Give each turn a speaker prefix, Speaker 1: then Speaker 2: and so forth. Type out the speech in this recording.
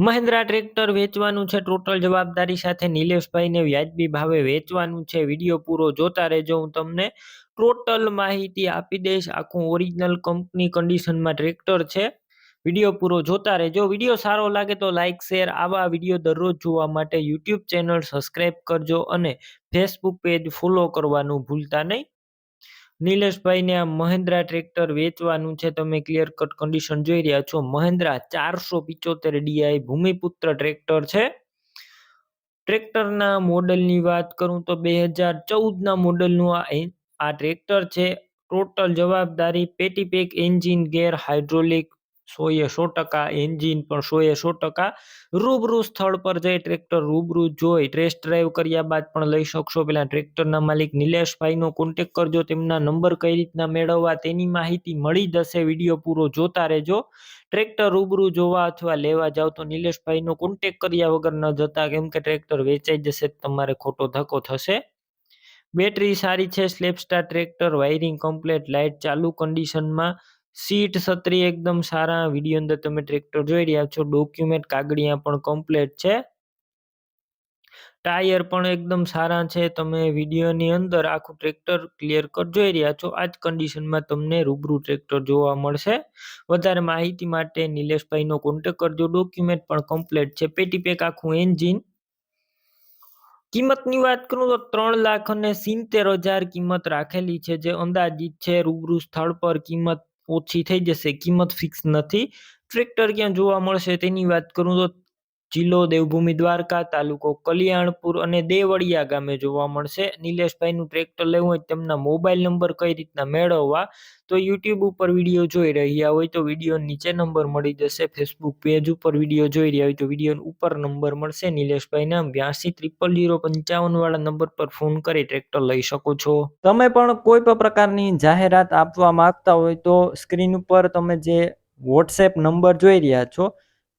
Speaker 1: Mahindra tractor વેચવાનું છે total જવાબદારી સાથે નિલેશભાઈને વ્યાજબી ભાવે વેચવાનું છે. વીડિયો પૂરો જોતા રહેજો. હું તમને ટોટલ માહિતી આપી દઈશ. આખું ઓરિજિનલ કંપની કન્ડિશનમાં ટ્રેક્ટર છે. વીડિયો પૂરો જોતા રહેજો. વીડિયો સારો લાગે તો લાઇક શેર આવા વીડિયો દરરોજ જોવા માટે યુટ્યુબ ચેનલ સબસ્ક્રાઈબ કરજો અને ફેસબુક પેજ ફોલો કરવાનું ભૂલતા નહીં. નિલેશભાઈને આ મહેન્દ્રા ટ્રેક્ટર વેચવાનું છે. તમે ક્લિયર કટ કન્ડિશન જોઈ રહ્યા છો. મહેન્દ્રા ચારસો પિચોતેર ડીઆઈ ભૂમિપુત્ર ટ્રેક્ટર છે. ટ્રેક્ટરના મોડલની વાત કરું તો બે હજાર ચૌદના મોડલનું આ આ ટ્રેક્ટર છે. ટોટલ જવાબદારી પેટી પેક એન્જિન ગેર હાઇડ્રોલિક સોએ સો ટકા, એન્જિન પણ સોએ સો ટકા. રૂબરૂ સ્થળ પર જઈ ટ્રેક્ટર રૂબરૂ જોઈ ટેસ્ટ ડ્રાઈવ કર્યા બાદ પણ લઈ શકશો. પેલા ટ્રેક્ટરના માલિક નિલેશભાઈનો કોન્ટેક કરજો. તેમના નંબર કઈ રીતના મેળવવા તેની માહિતી મળી જશે. વીડિયો પૂરો જોતા રહેજો. ટ્રેક્ટર રૂબરૂ જોવા અથવા લેવા જાવ તો નિલેશભાઈનો કોન્ટેક કર્યા વગર ન જતા, કેમ કે ટ્રેક્ટર વેચાઈ જશે તમારે ખોટો ધક્કો થશે. બેટરી સારી છે સ્લેપસ્ટાર ટ્રેક્ટર વાયરિંગ કમ્પ્લેટ લાઇટ ચાલુ કન્ડિશનમાં સીટ છત્રી એકદમ સારા વીડિયો અંદર તમે ટ્રેક્ટર જોઈ રહ્યા છો. ડોક્યુમેન્ટ કાગળિયા પણ કમ્પ્લીટ છે. ટાયર પણ એકદમ સારા છે. તમે વિડીયોની અંદર આખું ટ્રેક્ટર ક્લિયર કટ જોઈ રહ્યા છો. આ જ કન્ડિશનમાં તમને રૂબરૂ ટ્રેક્ટર જોવા મળશે. વધારે માહિતી માટે નિલેશભાઈનો કોન્ટેક કરજો. ડોક્યુમેન્ટ પણ કમ્પ્લેટ છે. પેટી પેક આખું એન્જિન કિંમતની વાત કરું તો ત્રણ લાખ અને સિત્તેર હજાર કિંમત રાખેલી છે. જે અંદાજિત છે રૂબરૂ સ્થળ પર કિંમત ઓછી થઈ જશે. કિંમત ફિક્સ નથી. ટ્રેક્ટર ક્યાં જોવા મળશે તેની વાત કરું તો જિલ્લો દેવભૂમિ દ્વારકા, તાલુકો કલ્યાણપુર અને દેવળિયા ગામે જોવા મળશે. નિલેશભાઈનું ટ્રેક્ટર લેવું હોય તેમના મોબાઈલ નંબર કઈ રીતના મેળવવા? તો યુટ્યુબ ઉપર વીડિયો જોઈ રહ્યા હોય તો વીડિયો નીચે નંબર મળી જશે. ફેસબુક પેજ ઉપર વીડિયો જોઈ રહ્યા હોય તો વીડિયો ઉપર નંબર મળશે. નિલેશભાઈના બ્યાસી ત્રિપલ જીરો પંચાવન વાળા નંબર પર ફોન કરી ટ્રેક્ટર લઈ શકો છો. તમે પણ કોઈ પણ પ્રકારની જાહેરાત આપવા માંગતા હોય તો સ્ક્રીન ઉપર તમે જે વોટ્સએપ નંબર જોઈ રહ્યા છો